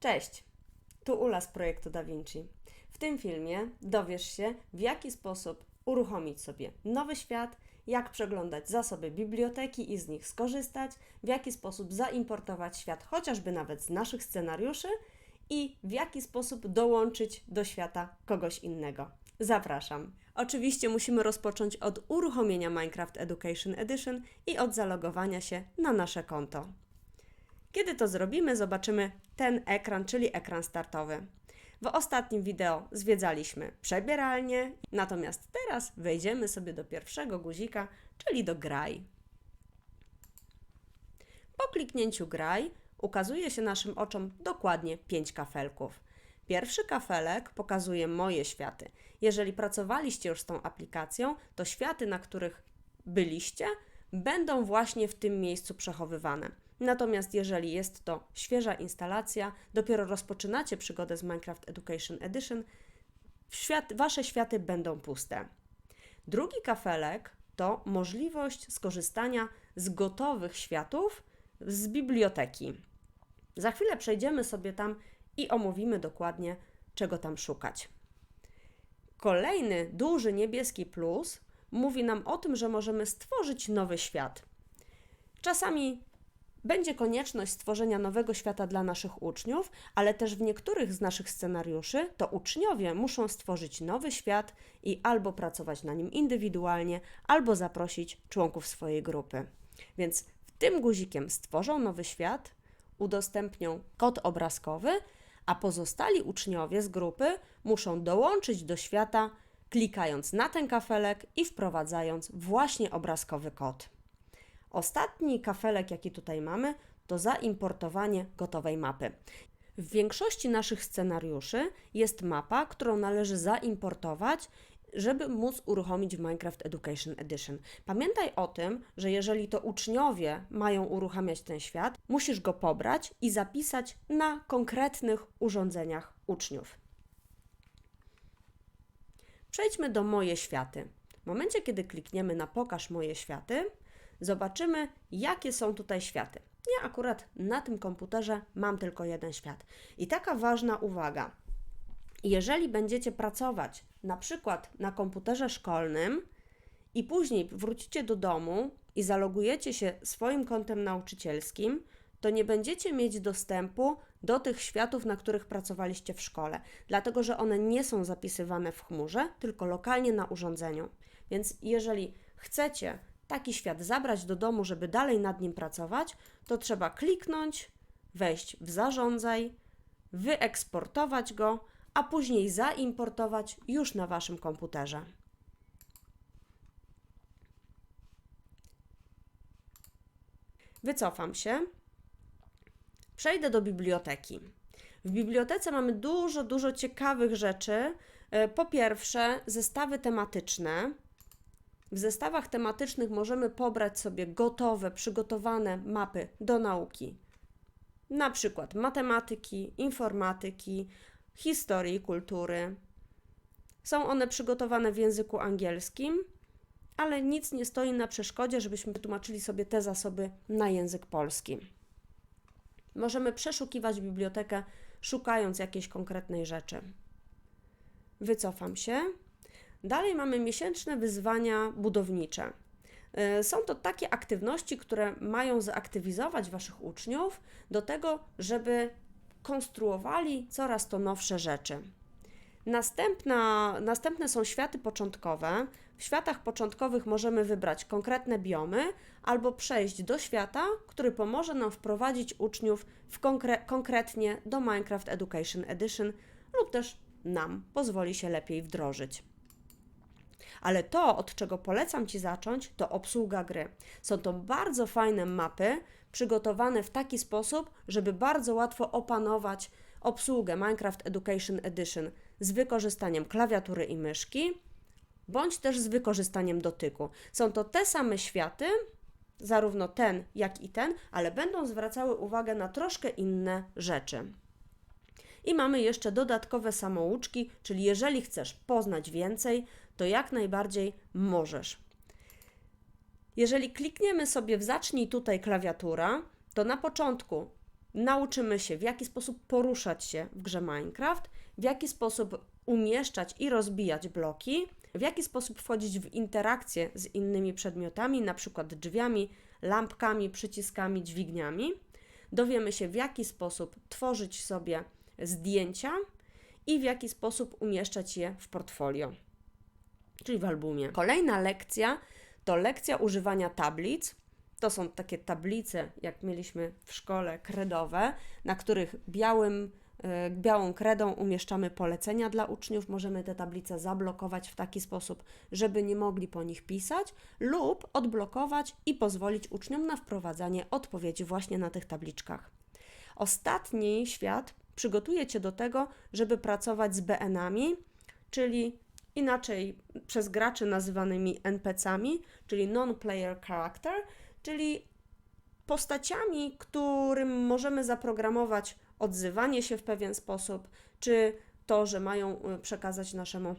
Cześć, tu Ula z projektu DaVinci. W tym filmie dowiesz się, w jaki sposób uruchomić sobie nowy świat, jak przeglądać zasoby biblioteki i z nich skorzystać, w jaki sposób zaimportować świat chociażby nawet z naszych scenariuszy i w jaki sposób dołączyć do świata kogoś innego. Zapraszam. Oczywiście musimy rozpocząć od uruchomienia Minecraft Education Edition i od zalogowania się na nasze konto. Kiedy to zrobimy, zobaczymy ten ekran, czyli ekran startowy. W ostatnim wideo zwiedzaliśmy przebieralnię, natomiast teraz wejdziemy sobie do pierwszego guzika, czyli do graj. Po kliknięciu graj ukazuje się naszym oczom dokładnie 5 kafelków. Pierwszy kafelek pokazuje moje światy. Jeżeli pracowaliście już z tą aplikacją, to światy, na których byliście, będą właśnie w tym miejscu przechowywane. Natomiast jeżeli jest to świeża instalacja, dopiero rozpoczynacie przygodę z Minecraft Education Edition, świat, wasze światy będą puste. Drugi kafelek to możliwość skorzystania z gotowych światów z biblioteki. Za chwilę przejdziemy sobie tam i omówimy dokładnie, czego tam szukać. Kolejny duży niebieski plus mówi nam o tym, że możemy stworzyć nowy świat. Czasami będzie konieczność stworzenia nowego świata dla naszych uczniów, ale też w niektórych z naszych scenariuszy to uczniowie muszą stworzyć nowy świat i albo pracować na nim indywidualnie, albo zaprosić członków swojej grupy. Więc tym guzikiem stworzą nowy świat, udostępnią kod obrazkowy, a pozostali uczniowie z grupy muszą dołączyć do świata, klikając na ten kafelek i wprowadzając właśnie obrazkowy kod. Ostatni kafelek, jaki tutaj mamy, to zaimportowanie gotowej mapy. W większości naszych scenariuszy jest mapa, którą należy zaimportować, żeby móc uruchomić w Minecraft Education Edition. Pamiętaj o tym, że jeżeli to uczniowie mają uruchamiać ten świat, musisz go pobrać i zapisać na konkretnych urządzeniach uczniów. Przejdźmy do moje światy. W momencie, kiedy klikniemy na pokaż moje światy, zobaczymy, jakie są tutaj światy. Ja akurat na tym komputerze mam tylko jeden świat. I taka ważna uwaga. Jeżeli będziecie pracować na przykład na komputerze szkolnym i później wrócicie do domu i zalogujecie się swoim kontem nauczycielskim, to nie będziecie mieć dostępu do tych światów, na których pracowaliście w szkole, dlatego że one nie są zapisywane w chmurze, tylko lokalnie na urządzeniu. Więc jeżeli chcecie taki świat zabrać do domu, żeby dalej nad nim pracować, to trzeba kliknąć, wejść w zarządzaj, wyeksportować go, a później zaimportować już na waszym komputerze. Wycofam się. Przejdę do biblioteki. W bibliotece mamy dużo, dużo ciekawych rzeczy. E, Po pierwsze, zestawy tematyczne. W zestawach tematycznych możemy pobrać sobie gotowe, przygotowane mapy do nauki. Na przykład matematyki, informatyki, historii i kultury. Są one przygotowane w języku angielskim, ale nic nie stoi na przeszkodzie, żebyśmy tłumaczyli sobie te zasoby na język polski. Możemy przeszukiwać bibliotekę, szukając jakiejś konkretnej rzeczy. Wycofam się. Dalej mamy miesięczne wyzwania budownicze. Y, Są to takie aktywności, które mają zaaktywizować Waszych uczniów do tego, żeby konstruowali coraz to nowsze rzeczy. Następna, następne są światy początkowe. W światach początkowych możemy wybrać konkretne biomy albo przejść do świata, który pomoże nam wprowadzić uczniów w konkre- konkretnie do Minecraft Education Edition lub też nam pozwoli się lepiej wdrożyć. Ale to, od czego polecam Ci zacząć, to obsługa gry. Są to bardzo fajne mapy, przygotowane w taki sposób, żeby bardzo łatwo opanować obsługę Minecraft Education Edition z wykorzystaniem klawiatury i myszki, bądź też z wykorzystaniem dotyku. Są to te same światy, zarówno ten, jak i ten, ale będą zwracały uwagę na troszkę inne rzeczy. I mamy jeszcze dodatkowe samouczki, czyli jeżeli chcesz poznać więcej, to jak najbardziej możesz. Jeżeli klikniemy sobie w zacznij tutaj klawiatura, to na początku nauczymy się, w jaki sposób poruszać się w grze Minecraft, w jaki sposób umieszczać i rozbijać bloki, w jaki sposób wchodzić w interakcję z innymi przedmiotami, na przykład drzwiami, lampkami, przyciskami, dźwigniami. Dowiemy się, w jaki sposób tworzyć sobie zdjęcia i w jaki sposób umieszczać je w portfolio, czyli w albumie. Kolejna lekcja to lekcja używania tablic. To są takie tablice, jak mieliśmy w szkole, kredowe, na których białym, e, białą kredą umieszczamy polecenia dla uczniów. Możemy te tablice zablokować w taki sposób, żeby nie mogli po nich pisać, lub odblokować i pozwolić uczniom na wprowadzanie odpowiedzi właśnie na tych tabliczkach. Ostatni świat przygotuje Cię do tego, żeby pracować z BN-ami, czyli inaczej przez graczy nazywanymi NPC-ami, czyli non-player character, czyli postaciami, którym możemy zaprogramować odzywanie się w pewien sposób, czy to, że mają y, przekazać naszemu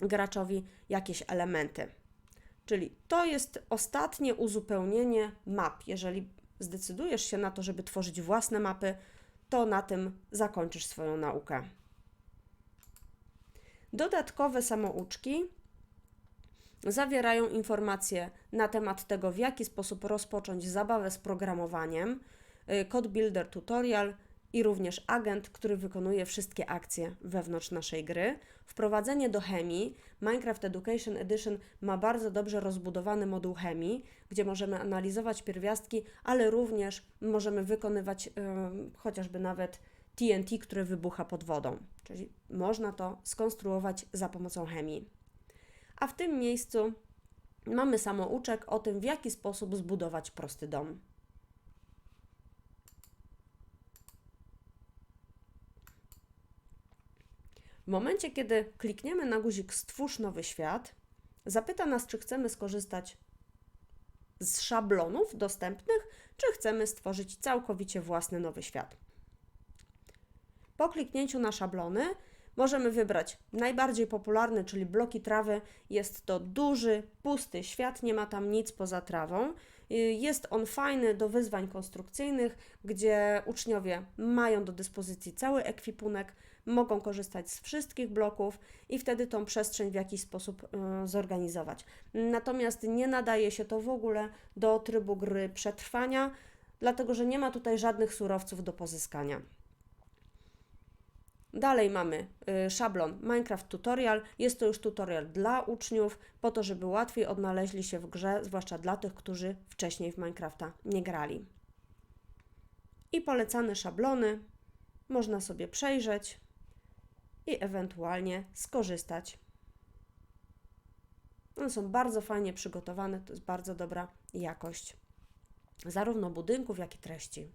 graczowi jakieś elementy. Czyli to jest ostatnie uzupełnienie map. Jeżeli zdecydujesz się na to, żeby tworzyć własne mapy, to na tym zakończysz swoją naukę. Dodatkowe samouczki zawierają informacje na temat tego, w jaki sposób rozpocząć zabawę z programowaniem, y, Code Builder Tutorial i również agent, który wykonuje wszystkie akcje wewnątrz naszej gry. Wprowadzenie do chemii. Minecraft Education Edition ma bardzo dobrze rozbudowany moduł chemii, gdzie możemy analizować pierwiastki, ale również możemy wykonywać yy, chociażby nawet TNT, które wybucha pod wodą. Czyli można to skonstruować za pomocą chemii. A w tym miejscu mamy samouczek o tym, w jaki sposób zbudować prosty dom. W momencie, kiedy klikniemy na guzik Stwórz nowy świat, zapyta nas, czy chcemy skorzystać z szablonów dostępnych, czy chcemy stworzyć całkowicie własny nowy świat. Po kliknięciu na szablony możemy wybrać najbardziej popularny, czyli bloki trawy. Jest to duży, pusty świat, nie ma tam nic poza trawą. Jest on fajny do wyzwań konstrukcyjnych, gdzie uczniowie mają do dyspozycji cały ekwipunek, mogą korzystać z wszystkich bloków i wtedy tą przestrzeń w jakiś sposób y, zorganizować. Natomiast nie nadaje się to w ogóle do trybu gry przetrwania, dlatego że nie ma tutaj żadnych surowców do pozyskania. Dalej mamy y, szablon Minecraft Tutorial. Jest to już tutorial dla uczniów, po to, żeby łatwiej odnaleźli się w grze, zwłaszcza dla tych, którzy wcześniej w Minecrafta nie grali. I polecane szablony można sobie przejrzeć i ewentualnie skorzystać. One są bardzo fajnie przygotowane, to jest bardzo dobra jakość zarówno budynków, jak i treści.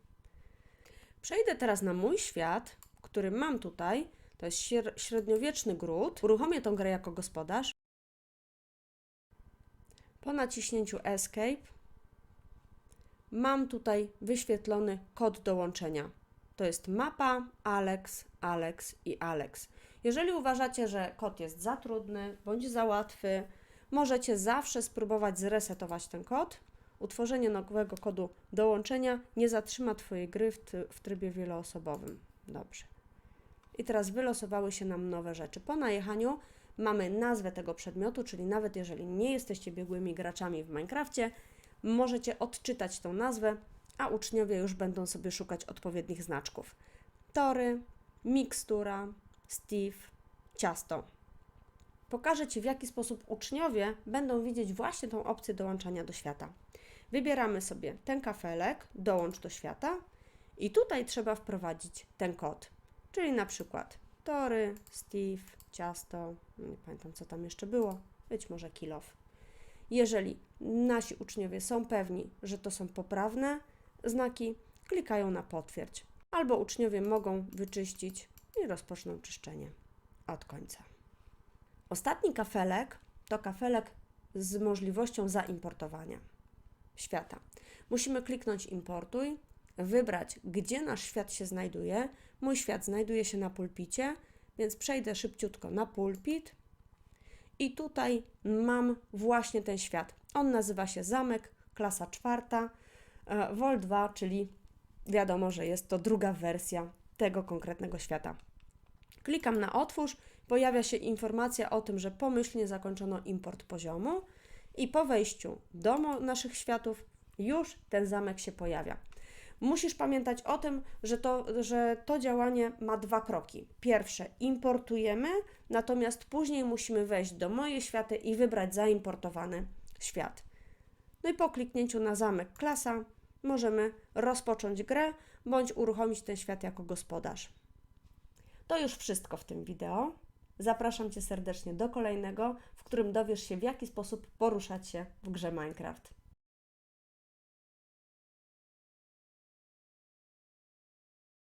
Przejdę teraz na mój świat, który mam tutaj. To jest średniowieczny gród. Uruchomię tą grę jako gospodarz. Po naciśnięciu Escape mam tutaj wyświetlony kod dołączenia. To jest mapa, Alex, Alex i Alex. Jeżeli uważacie, że kod jest za trudny bądź za łatwy, możecie zawsze spróbować zresetować ten kod. Utworzenie nowego kodu dołączenia nie zatrzyma Twojej gry w, w trybie wieloosobowym. Dobrze. I teraz wylosowały się nam nowe rzeczy. Po najechaniu mamy nazwę tego przedmiotu, czyli nawet jeżeli nie jesteście biegłymi graczami w Minecrafcie, możecie odczytać tą nazwę, a uczniowie już będą sobie szukać odpowiednich znaczków. Tory, mikstura, Steve, ciasto. Pokażę Ci, w jaki sposób uczniowie będą widzieć właśnie tą opcję dołączania do świata. Wybieramy sobie ten kafelek, dołącz do świata i tutaj trzeba wprowadzić ten kod, czyli na przykład tory, Steve, ciasto, nie pamiętam co tam jeszcze było, być może kilof. Jeżeli nasi uczniowie są pewni, że to są poprawne znaki, klikają na potwierdź. Albo uczniowie mogą wyczyścić i rozpoczną czyszczenie od końca. Ostatni kafelek to kafelek z możliwością zaimportowania świata. Musimy kliknąć importuj, wybrać, gdzie nasz świat się znajduje. Mój świat znajduje się na pulpicie, więc przejdę szybciutko na pulpit i tutaj mam właśnie ten świat. On nazywa się zamek, klasa czwarta, e, Vol 2, czyli wiadomo, że jest to druga wersja tego konkretnego świata. Klikam na otwórz, pojawia się informacja o tym, że pomyślnie zakończono import poziomu i po wejściu do naszych światów już ten zamek się pojawia. Musisz pamiętać o tym, że to, że to działanie ma dwa kroki. Pierwsze, importujemy, natomiast później musimy wejść do moje światy i wybrać zaimportowany świat. No i po kliknięciu na zamek klasa możemy rozpocząć grę bądź uruchomić ten świat jako gospodarz. To już wszystko w tym wideo. Zapraszam Cię serdecznie do kolejnego, w którym dowiesz się, w jaki sposób poruszać się w grze Minecraft.